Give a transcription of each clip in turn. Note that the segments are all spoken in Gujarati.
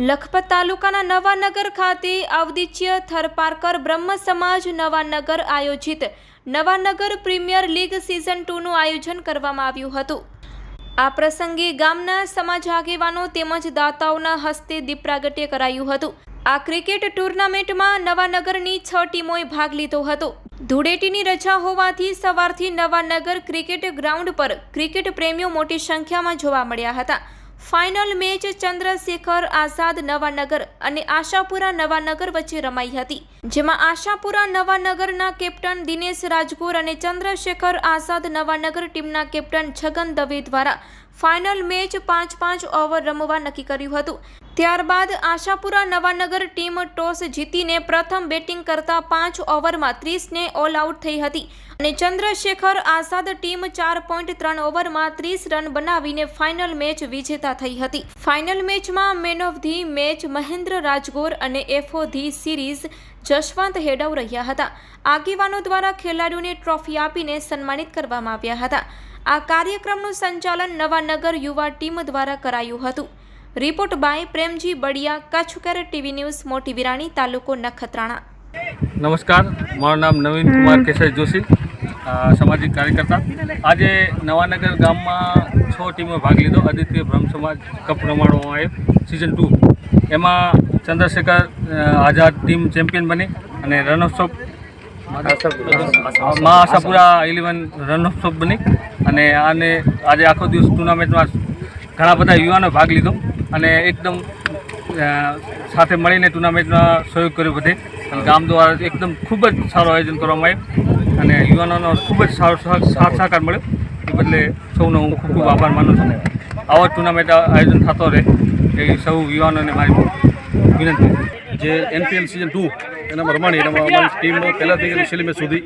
લખપત તાલુકાના નવાનગર ખાતે અવધિચ્ય થરપારકર બ્રહ્મ સમાજ નવાનગર આયોજિત Navanagar premier league season two નું આયોજન કરવામાં આવ્યું હતું. આ પ્રસંગે ગામના સમાજ આગેવાનો તેમજ દાતાઓના હસ્તે દીપ પ્રાગટ્ય કરાયું હતું. આ ક્રિકેટ ટુર્નામેન્ટમાં નવાનગરની છ ટીમોએ ભાગ લીધો હતો. ધૂળેટીની રજા હોવાથી સવારથી નવાનગર ક્રિકેટ ગ્રાઉન્ડ પર ક્રિકેટ પ્રેમીઓ મોટી સંખ્યામાં જોવા મળ્યા હતા. ફાઇનલ મેચ ચંદ્રશેખર આઝાદ નવાનગર અને આશાપુરા નવાનગર વચ્ચે રમાઈ હતી, જેમાં આશાપુરા નવાનગરના કેપ્ટન દિનેશ રાજગોર અને ચંદ્રશેખર આઝાદ નવાનગર ટીમના કેપ્ટન છગન દવે દ્વારા ફાઇનલ મેચ પાંચ પાંચ ઓવર રમવા નક્કી કર્યું હતું. ત્યારબાદ આશાપુરા નવાનગર ટીમ ટોસ જીતીને પ્રથમ બેટિંગ કરતા પાંચ ઓવરમાં ત્રીસને ઓલ આઉટ થઈ હતી અને ચંદ્રશેખર આઝાદ ટીમ ચાર પોઈન્ટ ત્રણ ઓવરમાં ત્રીસ રન બનાવીને ફાઇનલ મેચ વિજેતા થઈ હતી. ફાઇનલ મેચમાં man of the match Mahendra Rajgor અને of the series Jashwant Hedav રહ્યા હતા. આગેવાનો દ્વારા ખેલાડીઓને ટ્રોફી આપીને સન્માનિત કરવામાં આવ્યા હતા. આ કાર્યક્રમનું સંચાલન નવાનગર યુવા ટીમ દ્વારા કરાયું હતું. Report by Premji Badiya Kutchkar TV news Moti Virani તાલુકો નખત્રાણા. નમસ્કાર મારું નામ નવીન કુમાર કેશર જોશી સામાજિક કાર્યકર્તા. આજે નવાનગર ગામમાં છ ટીમો ભાગ લીધો. આદિત્ય બ્રહ્મ સમાજ કપ રમાડવામાં આવ્યો સિઝન ટુ એમાં ચંદ્રશેખર આઝાદ ટીમ ચેમ્પિયન બની અને રનઓફ મા આશાપુરા ઇલેવન રનઓફ બની અને આને આજે આખો દિવસ ટુર્નામેન્ટમાં ઘણા બધા યુવાનો ભાગ લીધો અને એકદમ સાથે મળીને ટુર્નામેન્ટમાં સહયોગ કર્યો બધે. અને ગામ દ્વારા એકદમ ખૂબ જ સારું આયોજન કરવામાં આવ્યું અને યુવાનોનો ખૂબ જ સારો સાથ સહકાર મળ્યો. એ બદલે સૌનો હું ખૂબ ખૂબ આભાર માનું છું. આવા ટુર્નામેન્ટ આયોજન થતો રહે. એ સૌ યુવાનોને મારી વિનંતી. જે એનપીએલ સિઝન ટુ એનામાં રમાણી એનામાં અમારી ટીમ પહેલાંથી કરી છેલ્લી સુધી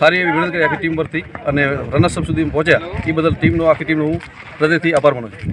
સારી એવી મહેનત કરી આખી ટીમ પરથી અને રનર્સઅપ સુધી પહોંચ્યા. એ બદલ ટીમનો આખી ટીમનો હું હૃદયથી આભાર માનું છું.